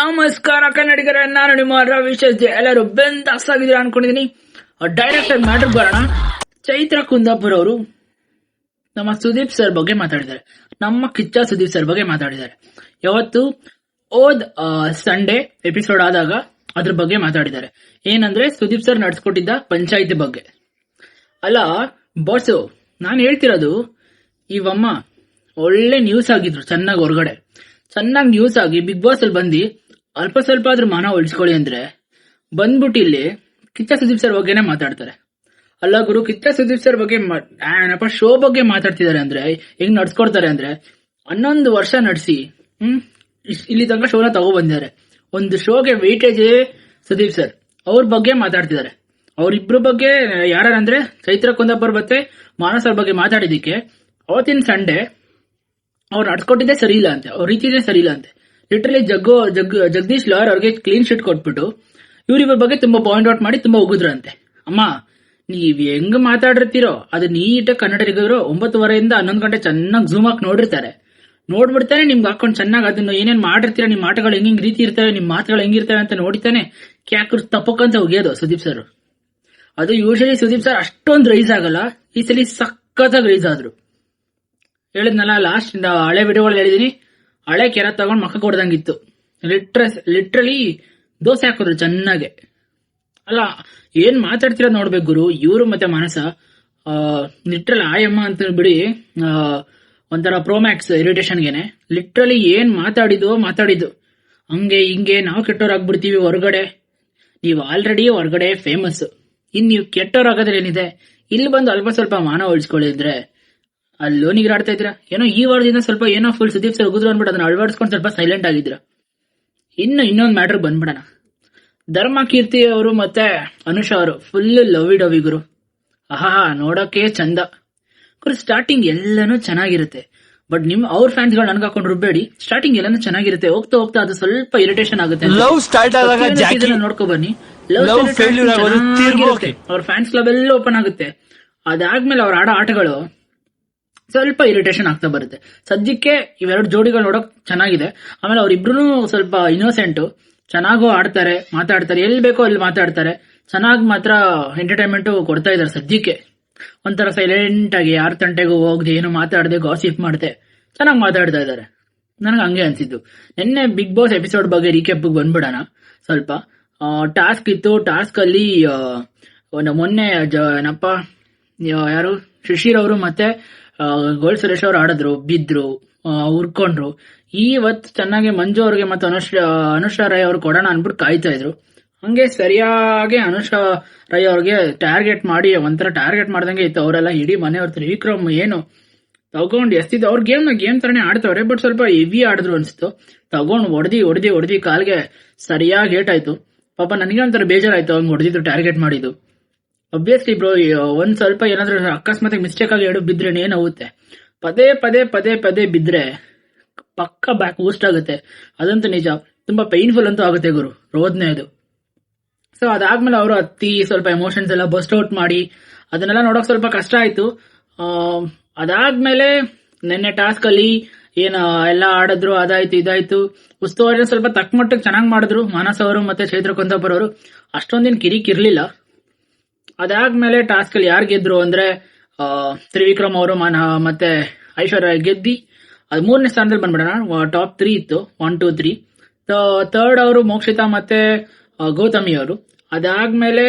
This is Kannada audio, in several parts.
ನಮಸ್ಕಾರ ಕನ್ನಡಿಗರ, ನಾನು ನಿಮ್ಮ ರವಿ. ಎಲ್ಲರೂ ಬೆಂದ ಆಗಿದ್ದೀರಾ ಅನ್ಕೊಂಡಿದೀನಿ. ಡೈರೆಕ್ಟರ್ ಮ್ಯಾಟರ್ ಬರೋಣ. ಚೈತ್ರ ಕುಂದಾಪುರ್ ಅವರು ನಮ್ಮ ಸುದೀಪ್ ಸರ್ ಬಗ್ಗೆ ಮಾತಾಡಿದ್ದಾರೆ. ನಮ್ಮ ಕಿಚ್ಚ ಸುದೀಪ್ ಸರ್ ಬಗ್ಗೆ ಮಾತಾಡಿದ್ದಾರೆ. ಯಾವತ್ತು? ಓದ್ ಸಂಡೇ ಎಪಿಸೋಡ್ ಆದಾಗ ಅದ್ರ ಬಗ್ಗೆ ಮಾತಾಡಿದ್ದಾರೆ. ಏನಂದ್ರೆ ಸುದೀಪ್ ಸರ್ ನಡ್ಸ್ಕೊಟ್ಟಿದ್ದ ಪಂಚಾಯತಿ ಬಗ್ಗೆ. ಅಲ್ಲ ಬಾಸು ನಾನು ಹೇಳ್ತಿರೋದು, ಇವಮ್ಮ ಒಳ್ಳೆ ನ್ಯೂಸ್ ಆಗಿದ್ರು, ಚೆನ್ನಾಗಿ ಹೊರಗಡೆ. ಚೆನ್ನಾಗಿ ನ್ಯೂಸ್ ಆಗಿ ಬಿಗ್ ಬಾಸ್ ಅಲ್ಲಿ ಬಂದು ಅಲ್ಪ ಸ್ವಲ್ಪ ಆದ್ರೂ ಮಾನ ಉಳಿಸ್ಕೊಳ್ಳಿ ಅಂದ್ರೆ ಬಂದ್ಬಿಟ್ಟು ಇಲ್ಲಿ ಕಿತ್ತ ಸುದೀಪ್ ಸರ್ ಬಗ್ಗೆನೇ ಮಾತಾಡ್ತಾರೆ. ಅಲ್ಲ ಗುರು ಕಿತ್ತ ಸುದೀಪ್ ಸರ್ ಬಗ್ಗೆ ಏನಪ್ಪ, ಶೋ ಬಗ್ಗೆ ಮಾತಾಡ್ತಿದ್ದಾರೆ ಅಂದ್ರೆ, ಹೆಂಗ್ ನಡ್ಸ್ಕೊಡ್ತಾರೆ ಅಂದ್ರೆ, ಹನ್ನೊಂದು ವರ್ಷ ನಡೆಸಿ, ಹ್ಮ್ ಇಲ್ಲಿ ತನಕ ಶೋನ ತಗೋ ಬಂದಿದ್ದಾರೆ ಒಂದು ಶೋಗೆ ವೇಟೇಜ್ ಸುದೀಪ್ ಸರ್. ಅವ್ರ ಬಗ್ಗೆ ಮಾತಾಡ್ತಿದ್ದಾರೆ. ಅವ್ರಿಬ್ರು ಬಗ್ಗೆ ಯಾರಂದ್ರೆ ಚೈತ್ರ ಕುಂದಾಪುರ್ ಮತ್ತೆ ಮಾನಸ್ ಅವ್ರ ಬಗ್ಗೆ ಮಾತಾಡಿದಕ್ಕೆ ಅವತ್ತಿನ ಸಂಡೇ, ಅವ್ರು ನಡ್ಸ್ಕೊಟ್ಟಿದ್ದೆ ಸರಿ ಇಲ್ಲ ಅಂತೆ. ಅವ್ರ ರೀತಿನೇ ಸರಿ ಇಲ್ಲ ಅಂತೆ. ಲಿಟ್ರಲಿ ಜಗ್ಗು, ಜಗ್, ಜಗದೀಶ್ ಲಾರ್ ಅವ್ರಿಗೆ ಕ್ಲೀನ್ ಶೀಟ್ ಕೊಟ್ಬಿಟ್ಟು ಇವ್ರಿವ್ರ ಬಗ್ಗೆ ತುಂಬಾ ಪಾಯಿಂಟ್ ಔಟ್ ಮಾಡಿ ತುಂಬಾ ಉಗಿದ್ರಂತೆ. ಅಮ್ಮ, ನೀವ್ ಹೆಂಗ್ ಮಾತಾಡಿರ್ತೀರೋ ಅದು ನೀಟಾಗಿ ಕನ್ನಡಿಗರು ಒಂಬತ್ತುವರೆಯಿಂದ ಹನ್ನೊಂದು ಗಂಟೆ ಚೆನ್ನಾಗಿ ಝೂಮ್ ಹಾಕಿ ನೋಡಿರ್ತಾರೆ. ನೋಡ್ಬಿಡ್ತಾನೆ ನಿಮ್ಗೆ ಹಾಕೊಂಡು ಚೆನ್ನಾಗಿ ಅದನ್ನ ಏನೇನ್ ಮಾಡಿರ್ತೀರ, ನಿಮ್ ಮಾತುಗಳು ಹೆಂಗ್ ಹೆಂಗ್ ರೀತಿ ಇರ್ತವೆ, ನಿಮ್ ಮಾತುಗಳು ಹೆಂಗಿರ್ತವೆ ಅಂತ ನೋಡಿತಾನೆ ಕ್ಯಾಕ್ರು ತಪ್ಪಕ್ಕಂತ ಒಗೆಯೋದು ಸುದೀಪ್ ಸರ್ ಅದು ಯೂಶಲಿ ಸುದೀಪ್ ಸರ್ ಅಷ್ಟೊಂದು ರೈಸ್ ಆಗಲ್ಲ, ಈ ಸಲ ಸಖತ್ತಾಗಿ ರೈಸ್ ಆದ್ರು. ಹೇಳಿದ್ನಲ್ಲ ಲಾಸ್ಟ್ ಹಳೆ ವಿಡಿಯೋಗಳು ಹೇಳಿದೀನಿ. ಹಳೆ ಕೆರ ತಗೊಂಡ್ ಮಕ್ಕ ಕೊಡ್ದಂಗಿತ್ತು. ಲಿಟ್ರ ಲಿಟ್ರಲಿ ದೋಸೆ ಹಾಕಿದ್ರು ಚೆನ್ನಾಗೆ. ಅಲ್ಲ, ಏನ್ ಮಾತಾಡ್ತಿರೋದು ನೋಡ್ಬೇಕು ಗುರು, ಇವರು ಮತ್ತೆ ಮಾನಸ ಲಿಟ್ರಲ್ ಆಯಮ್ಮ ಅಂತ ಬಿಡಿ ಒಂಥರ ಪ್ರೋಮ್ಯಾಕ್ಸ್ ಇರಿಟೇಷನ್ಗೆನೆ ಲಿಟ್ರಲಿ ಏನ್ ಮಾತಾಡಿದ್ವು ಮಾತಾಡಿದ್ದು. ಹಂಗೆ ಹಿಂಗೆ ನಾವು ಕೆಟ್ಟೋರಾಗ್ಬಿಡ್ತೀವಿ ಹೊರಗಡೆ. ನೀವು ಆಲ್ರೆಡಿ ಹೊರಗಡೆ ಫೇಮಸ್ ಇನ್ ನೀವು ಕೆಟ್ಟೋರಾಗೋದ್ರೆ ಏನಿದೆ ಇಲ್ಲಿ ಬಂದು ಅಲ್ಪ ಸ್ವಲ್ಪ ಮಾನ ಉಳಿಸ್ಕೊಳ್ಳಿದ್ರೆ ಅಲ್ಲಿ ಲೋನಿಗೆ ಆಡ್ತಾ ಇದ್ದೀರಾ? ಏನೋ ಈ ವಾರದಿಂದ ಸ್ವಲ್ಪ ಏನೋ ಫುಲ್ ಸುದೀಪ್ ಸರ್ ಉಗಿದ್ರು ಅನ್ಬಿಟ್ಟು ಅದನ್ನ ಅಳವಡಿಸ್ಕೊಂಡು ಸ್ವಲ್ಪ ಸೈಲೆಂಟ್ ಆಗಿದ್ರ ಇನ್ನು ಇನ್ನೊಂದು ಮ್ಯಾಟರ್ ಬಂದ್ಬಿಡೋಣ. ಧರ್ಮ ಕೀರ್ತಿ ಅವರು ಮತ್ತೆ ಅನುಷಾ ಅವರು ಫುಲ್ ಲವ್ ಡವಿ ಗುರು. ಆಹಾ ನೋಡೋಕೆ ಚಂದ. ಗುರು ಸ್ಟಾರ್ಟಿಂಗ್ ಎಲ್ಲಾನು ಚೆನ್ನಾಗಿರುತ್ತೆ. ಬಟ್ ನಿಮ್ ಅವ್ರ ಫ್ಯಾನ್ಸ್ಗಳು ನನ್ಗೆ ಹಾಕೊಂಡು ರುಬ್ಬೇಡಿ. ಸ್ಟಾರ್ಟಿಂಗ್ ಎಲ್ಲಾನು ಚೆನ್ನಾಗಿರುತ್ತೆ. ಹೋಗ್ತಾ ಹೋಗ್ತಾ ಅದು ಸ್ವಲ್ಪ ಇರಿಟೇಷನ್ ಆಗುತ್ತೆ ಲವ್ ಸ್ಟಾರ್ಟ್ ಆದಾಗ ನೋಡ್ಕೊ ಬನ್ನಿ. ಲವ್. ಅವ್ರ ಫ್ಯಾನ್ಸ್ ಕ್ಲಬ್ ಎಲ್ಲ ಓಪನ್ ಆಗುತ್ತೆ. ಅದಾದ್ಮೇಲೆ ಅವ್ರ ಆಡೋ ಆಟಗಳು ಸ್ವಲ್ಪ ಇರಿಟೇಷನ್ ಆಗ್ತಾ ಬರುತ್ತೆ. ಸದ್ಯಕ್ಕೆ ಇವೆರಡು ಜೋಡಿಗಳು ನೋಡಕ್ ಚೆನ್ನಾಗಿದೆ. ಆಮೇಲೆ ಅವ್ರಿಬ್ರು ಸ್ವಲ್ಪ ಇನ್ನೋಸೆಂಟು ಚೆನ್ನಾಗೂ ಆಡ್ತಾರೆ, ಮಾತಾಡ್ತಾರೆ. ಎಲ್ಲಿ ಬೇಕೋ ಅಲ್ಲಿ ಮಾತಾಡ್ತಾರೆ. ಚೆನ್ನಾಗಿ ಮಾತ್ರ ಎಂಟರ್ಟೈನ್ಮೆಂಟ್ ಕೊಡ್ತಾ ಇದಾರೆ ಸದ್ಯಕ್ಕೆ. ಒಂಥರ ಸೈಲೆಂಟ್ ಆಗಿ ಯಾರ ತಂಟೆಗೂ ಹೋಗ್ದೆ, ಏನು ಮಾತಾಡದೆ ಗಾಸಿಪ್ ಮಾಡ್ದೆ, ಚೆನ್ನಾಗಿ ಮಾತಾಡ್ತಾ ಇದ್ದಾರೆ. ನನಗೆ ಹಂಗೆ ಅನ್ಸಿದ್ದು. ನಿನ್ನೆ ಬಿಗ್ ಬಾಸ್ ಎಪಿಸೋಡ್ ಬಗ್ಗೆ ರೀಕ್ಯಾಪ್ ಬಂದ್ಬಿಡೋಣ. ಸ್ವಲ್ಪ ಟಾಸ್ಕ್ ಇತ್ತು. ಟಾಸ್ಕ್ ಅಲ್ಲಿ ಮೊನ್ನೆ ಏನಪ್ಪ ಯಾರು? ಶಿಶಿರ್ ಅವರು ಮತ್ತೆ ಗೋಲ್ ಸುರೇಶ್ ಅವರು ಆಡಿದ್ರು, ಬಿದ್ರು ಹುರ್ಕೊಂಡ್ರು. ಇವತ್ತು ಚೆನ್ನಾಗಿ ಮಂಜು ಅವ್ರಿಗೆ ಮತ್ತೆ ಅನುಷ್ ಅನುಷ್ಠಾ ರೈ ಅವ್ರು ಕೊಡೋಣ ಅನ್ಬಿಟ್ಟು ಕಾಯ್ತಾ ಇದ್ರು. ಹಂಗೆ ಸರಿಯಾಗಿ ಅನುಷ್ಠಾ ರೈ ಅವ್ರಿಗೆ ಟಾರ್ಗೆಟ್ ಮಾಡಿ, ಒಂಥರ ಟಾರ್ಗೆಟ್ ಮಾಡ್ದಂಗೆ ಇತ್ತು. ಅವರೆಲ್ಲ ಇಡೀ ಮನೆಯವ್ರ ತ್ರಿವಿಕ್ರಮ್ ಏನು? ತಗೊಂಡ್ ಎಸ್ತಿದ್ದು ಅವ್ರ ಗೇಮ್ನ ಗೇಮ್ ತರನೇ ಆಡ್ತವ್ರೆ ಬಟ್ ಸ್ವಲ್ಪ ಹೆವಿ ಆಡಿದ್ರು ಅನ್ಸ್ತು. ತಗೊಂಡ್ ಹೊಡೆದಿ ಹೊಡೆದಿ ಹೊಡೆದಿ ಕಾಲ್ಗೆ ಸರಿಯಾಗಿ ಏಟ್ ಆಯ್ತು. ಪಾಪ ನನಗೆ ಒಂಥರ ಬೇಜಾರಾಯ್ತು, ಹಂಗೆ ಹೊಡೆದಿದ್ರು ಟಾರ್ಗೆಟ್ ಮಾಡಿದ್ದು. ಅಬ್ವಿಯಸ್ಲಿ ಬ್ರೋ ಒಂದ್ ಸ್ವಲ್ಪ ಏನಾದ್ರೂ ಅಕಸ್ಮಾತ್ ಮಿಸ್ಟೇಕ್ ಆಗಿ ಎರಡು ಬಿದ್ರೆ ಏನಾಗುತ್ತೆ ಪದೇ ಪದೇ ಪದೇ ಪದೇ ಬಿದ್ರೆ ಪಕ್ಕ ಬ್ಯಾಕ್ ಬೂಸ್ಟ್ ಆಗುತ್ತೆ. ಅದಂತೂ ನಿಜ. ತುಂಬಾ ಪೈನ್ಫುಲ್ ಅಂತೂ ಆಗುತ್ತೆ ಗುರು. ರೋದ್ನೆ ಅದು. ಸೊ ಅದಾದ್ಮೇಲೆ ಅವರು ಅತ್ತಿ, ಸ್ವಲ್ಪ ಎಮೋಷನ್ಸ್ ಎಲ್ಲ ಬಸ್ಟ್ ಔಟ್ ಮಾಡಿ, ಅದನ್ನೆಲ್ಲ ನೋಡಕ್ ಸ್ವಲ್ಪ ಕಷ್ಟ ಆಯ್ತು. ಅದಾದ್ಮೇಲೆ ನಿನ್ನೆ ಟಾಸ್ಕ್ ಅಲ್ಲಿ ಏನ ಎಲ್ಲ ಆಡಿದ್ರು, ಅದಾಯ್ತು, ಇದಾಯ್ತು. ಉಸ್ತುವಾರಿ ಸ್ವಲ್ಪ ತಕ್ಕ ಮಟ್ಟಿಗೆ ಚೆನ್ನಾಗಿ ಮಾಡಿದ್ರು. ಮಾನಸ್ ಅವರು ಮತ್ತೆ ಚೈತ್ರ ಕುಂದಾಪುರ್ ಅವರು ಅಷ್ಟೊಂದಿನ ಕಿರಿಕ್ ಇರ್ಲಿಲ್ಲ ಅದಾದ್ಮೇಲೆ ಟಾಸ್ಕ್ ಅಲ್ಲಿ ಯಾರು ಗೆದ್ರು ಅಂದ್ರೆ ತ್ರಿವಿಕ್ರಮ್ ಅವರು, ಮನ, ಮತ್ತೆ ಐಶ್ವರ್ಯ ಗೆದ್ದಿ. ಅದು ಮೂರನೇ ಸ್ಥಾನದಲ್ಲಿ ಬಂದ್ಬಿಡೋಣ. ಟಾಪ್ ತ್ರೀ ಇತ್ತು. ಒನ್ ಟೂ ತ್ರೀ ಥರ್ಡ್ ಅವರು ಮೋಕ್ಷಿತಾ ಮತ್ತೆ ಗೌತಮಿ ಅವರು. ಅದಾದ್ಮೇಲೆ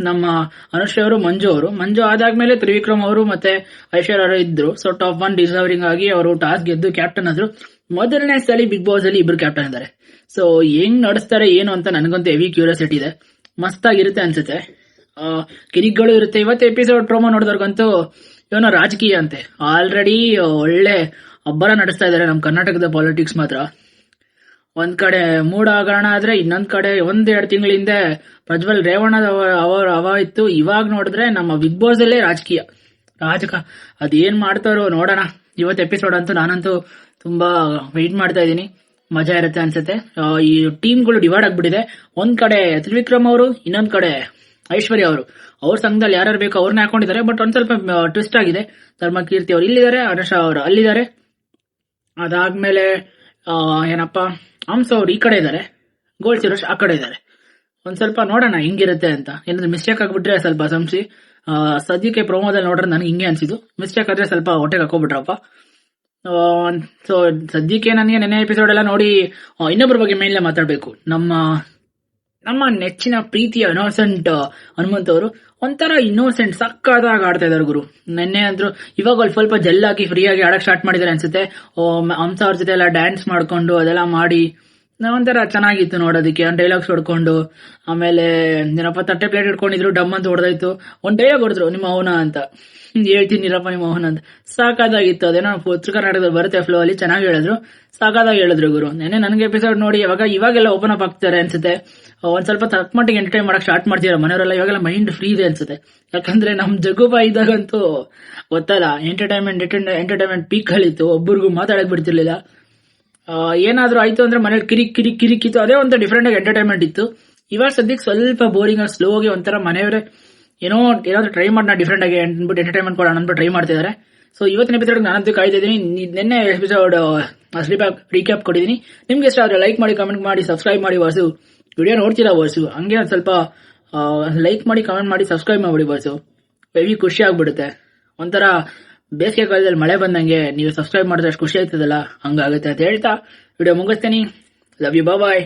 ನಮ್ಮ ಅನುಶ್ರೀ ಅವರು, ಮಂಜು ಅವರು. ಮಂಜು ಆದಾದ್ಮೇಲೆ ತ್ರಿವಿಕ್ರಮ್ ಅವರು ಮತ್ತೆ ಐಶ್ವರ್ಯ ಅವರು ಇದ್ರು. ಸೊ ಟಾಪ್ ಒನ್ ಡಿಸರ್ವಿಂಗ್ ಆಗಿ ಅವರು ಟಾಸ್ ಗೆದ್ದು ಕ್ಯಾಪ್ಟನ್ ಆದ್ರು. ಮೊದಲನೇ ಸಲ ಬಿಗ್ ಬಾಸ್ ಅಲ್ಲಿ ಇಬ್ರು ಕ್ಯಾಪ್ಟನ್ ಇದ್ದಾರೆ ಸೊ ಹೆಂಗ್ ನಡೆಸ್ತಾರೆ ಏನು ಅಂತ ನನಗಂತೂ ಹೆವಿ ಕ್ಯೂರಿಯಾಸಿಟಿ ಇದೆ. ಮಸ್ತಾಗಿರುತ್ತೆ ಅನ್ಸುತ್ತೆ. ಕಿರಿಕ್ಗಳು ಇರುತ್ತೆ. ಇವತ್ತು ಎಪಿಸೋಡ್ ಪ್ರೋಮೋ ನೋಡಿದವ್ರಿಗಂತೂ ಇವನು ರಾಜಕೀಯ ಅಂತೆ. ಆಲ್ರೆಡಿ ಒಳ್ಳೆ ಅಬ್ಬರ ನಡೆಸ್ತಾ ಇದ್ದಾರೆ ನಮ್ಮ ಕರ್ನಾಟಕದ ಪಾಲಿಟಿಕ್ಸ್ ಮಾತ್ರ. ಒಂದ್ ಕಡೆ ಮೂಡ ಹಗರಣ ಆದ್ರೆ ಇನ್ನೊಂದ್ ಕಡೆ ಒಂದೆರಡು ತಿಂಗಳ ಹಿಂದೆ ಪ್ರಜ್ವಲ್ ರೇವಣ್ಣದ ಅವರ ಅವ ಇತ್ತು. ಇವಾಗ ನೋಡಿದ್ರೆ ನಮ್ಮ ಬಿಗ್ ಬಾಸ್ ಅಲ್ಲೇ ರಾಜಕೀಯ. ರಾಜಕ, ಅದೇನ್ ಮಾಡ್ತಾರೋ ನೋಡೋಣ. ಇವತ್ತು ಎಪಿಸೋಡ್ ಅಂತೂ ನಾನಂತೂ ತುಂಬಾ ವೆಯ್ಟ್ ಮಾಡ್ತಾ ಇದ್ದೀನಿ. ಮಜಾ ಇರುತ್ತೆ ಅನ್ಸುತ್ತೆ. ಈ ಟೀಮ್ಗಳು ಡಿವೈಡ್ ಆಗ್ಬಿಟ್ಟಿದೆ. ಒಂದ್ ಕಡೆ ತ್ರಿವಿಕ್ರಮ್ ಅವರು, ಇನ್ನೊಂದ್ ಕಡೆ ಐಶ್ವರ್ಯ ಅವರು. ಅವ್ರ ಸಂಘದಲ್ಲಿ ಯಾರ್ಯಾರು ಬೇಕು ಅವ್ರನ್ನ ಹಾಕೊಂಡಿದ್ದಾರೆ. ಬಟ್ ಒಂದ್ ಸ್ವಲ್ಪ ಟ್ವಿಸ್ಟ್ ಆಗಿದೆ. ಧರ್ಮ ಅವರು ಇಲ್ಲಿದ್ದಾರೆ ಅನುಷಾ ಅವರು ಅಲ್ಲಿದ್ದಾರೆ. ಅದಾದ್ಮೇಲೆ ಏನಪ್ಪ, ಹಂಸ ಅವ್ರು ಈ ಕಡೆ ಇದ್ದಾರೆ. ಗೋಲ್ಡ್ ಸಿರೋಶ್ ಆ ಕಡೆ ಇದ್ದಾರೆ. ಒಂದ್ ಸ್ವಲ್ಪ ನೋಡೋಣ ಹೆಂಗಿರುತ್ತೆ ಅಂತ. ಏನಾದ್ರು ಮಿಸ್ಟೇಕ್ ಆಗ್ಬಿಟ್ರೆ ಸ್ವಲ್ಪ ಸಂಸಿ ಸದ್ಯಕ್ಕೆ ಪ್ರೊಮೋದಲ್ಲಿ ನೋಡ್ರೆ ನನಗೆ ಹಿಂಗೆ ಅನ್ಸಿದ್ದು. ಮಿಸ್ಟೇಕ್ ಆದ್ರೆ ಸ್ವಲ್ಪ ಹೊಟ್ಟೆಗೆ ಹಾಕೋಬಿಟ್ರಪ್ಪ ಸೊ ಸದ್ಯಕ್ಕೆ ನನಗೆ ನೆನೆ ಎಪಿಸೋಡ್ ಎಲ್ಲ ನೋಡಿ ಇನ್ನೊಬ್ಬರ ಬಗ್ಗೆ ಮೇಲೆ ಮಾತಾಡಬೇಕು. ನಮ್ಮ ನಮ್ಮ ನೆಚ್ಚಿನ ಪ್ರೀತಿಯ ಇನ್ನೋಸೆಂಟ್ ಹನುಮಂತ್ ಅವರು ಒಂಥರ ಇನ್ನೋಸೆಂಟ್ ಸಕ್ಕದಾಗ ಆಡ್ತಾ ಇದಾರೆ ಗುರು. ನೆನ್ನೆ ಅಂದ್ರು ಇವಾಗ ಅಲ್ಲಿ ಸ್ವಲ್ಪ ಜೆಲ್ ಹಾಕಿ ಫ್ರೀ ಆಗಿ ಆಡಕ್ ಸ್ಟಾರ್ಟ್ ಮಾಡಿದ್ದಾರೆ ಅನ್ಸುತ್ತೆ. ಓ, ಅವ್ರ ಜೊತೆ ಎಲ್ಲ ಡ್ಯಾನ್ಸ್ ಮಾಡ್ಕೊಂಡು ಅದೆಲ್ಲ ಮಾಡಿ ಒಂಥರ ಚೆನ್ನಾಗಿತ್ತು ನೋಡೋದಕ್ಕೆ. ಡೈಲಾಗ್ಸ್ ಹೊಡ್ಕೊಂಡು ಆಮೇಲೆ ಏನಪ್ಪ ತಟ್ಟೆ ಪ್ಲೇಟ್ ಹಿಡ್ಕೊಂಡಿದ್ರು ಡಮ್ ಅಂತ ಹೊಡೆದಾಯ್ತು. ಒಂದ್ ಡೈಲಾಗ್ ಹೊಡೆದ್ರು ನಿಮ್ಮ ಅವನ ಅಂತ. ಹ್ಮ್, ಹೇಳ್ತೀನಿ ಇರಪ್ಪ ನಿಮ್ಮ ಅವನ ಅಂತ. ಸಾಕಾದಾಗಿತ್ತು. ಅದೇನೋ ಉತ್ತರ ಕರ್ನಾಟಕದಲ್ಲಿ ಬರುತ್ತೆ ಫ್ಲೋ ಅಲ್ಲಿ ಚೆನ್ನಾಗಿ ಹೇಳಿದ್ರು. ಸಾಕಾದಾಗ ಹೇಳಿದ್ರು ಗುರು. ನೆನೆ ನನಗೆ ಎಪಿಸೋಡ್ ನೋಡಿ ಇವಾಗ ಇವಾಗೆಲ್ಲ ಓಪನ್ ಅಪ್ ಆಗ್ತಾರೆ ಅನ್ಸುತ್ತೆ. ಒಂದ್ ಸ್ವಲ್ಪ ತಕ್ಕ ಮಟ್ಟಿಗೆ ಎಂಟರ್ಟೈನ್ ಮಾಡಕ್ ಸ್ಟಾರ್ಟ್ ಮಾಡ್ತೀರಾ? ಮನೆಯವರೆಲ್ಲ ಇವಾಗೆಲ್ಲ ಮೈಂಡ್ ಫ್ರೀ ಇದೆ ಅನ್ಸುತ್ತೆ. ಯಾಕಂದ್ರೆ ನಮ್ ಜಗುಬಾ ಇದ್ದಾಗಂತೂ ಗೊತ್ತಲ್ಲ ಎಂಟರ್ಟೈನ್ಮೆಂಟ್ ಎಂಟರ್ಟೈನ್ಮೆಂಟ್ ಪೀಕ್ ಅಲ್ಲಿತ್ತು. ಒಬ್ಬರಿಗೂ ಮಾತಾಡಕ್ ಬಿಡ್ತಿರ್ಲಿಲ್ಲ. ಏನಾದ್ರೂ ಆಯ್ತು ಅಂದ್ರೆ ಮನೇಲಿ ಕಿರಿಕ್ ಕಿರಿಕ್ ಕಿರಿಕಿತ್ತು ಅದೇ ಒಂಥರ ಡಿಫ್ರೆಂಟ್ ಆಗಿ ಎಂಟರ್ಟೈನ್ಮೆಂಟ್ ಇತ್ತು. ಇವಾಗ ಸದ್ಯಕ್ಕೆ ಸ್ವಲ್ಪ ಬೋರಿಂಗ್ ಆಗಿ ಸ್ಲೋ ಆಗಿ ಒಂಥರ ಮನೆಯವರೇ ಏನೋ ಏನಾದ್ರು ಟ್ರೈ ಮಾಡೋಣ ಡಿಫ್ರೆಂಟ್ ಆಗಿ ಅಂದ್ಬಿಟ್ಟು ಎಂಟರ್ಟೈನ್ಮೆಂಟ್ ಕೊಡೋಣ ಅಂದ್ಬಿಟ್ಟು ಟ್ರೈ ಮಾಡ್ತಿದ್ದಾರೆ ಸೊ ಇವತ್ತಿನ ಎಪಿಸೋಡ್ ನಾನಂತೂ ಕಾಯ್ತಿದ್ದೀನಿ ನಿನ್ನೆ ಎಪಿಸೋಡ್ ಸ್ಲೀಪ್ ರೀಕ್ಯಾಪ್ ಕೊಟ್ಟಿದ್ದೀನಿ. ನಿಮ್ಗೆ ಇಷ್ಟ ಆದ್ರೆ ಲೈಕ್ ಮಾಡಿ ಕಮೆಂಟ್ ಮಾಡಿ ಸಬ್ಸ್ಕ್ರೈಬ್ ಮಾಡಿ ವಾಸು ವಿಡಿಯೋ ನೋಡ್ತೀರಾ ವಾಸು ಹಂಗೆ ಸ್ವಲ್ಪ ಲೈಕ್ ಮಾಡಿ ಕಮೆಂಟ್ ಮಾಡಿ ಸಬ್ಸ್ಕ್ರೈಬ್ ಮಾಡಿ ವಾಸು ಹೆವಿ ಖುಷಿ ಆಗ್ಬಿಡುತ್ತೆ. ಒಂಥರ ಬೇಸಿಗೆ ಕಾಲದಲ್ಲಿ ಮಳೆ ಬಂದಂಗೆ ನೀವು ಸಬ್ಸ್ಕ್ರೈಬ್ ಮಾಡಿದ್ರೆ ಅಷ್ಟು ಖುಷಿ ಆಯ್ತದಲ್ಲ ಹಂಗಾಗುತ್ತೆ ಅಂತ ಹೇಳ್ತಾ ವಿಡಿಯೋ ಮುಗಿಸ್ತೀನಿ. Love you bye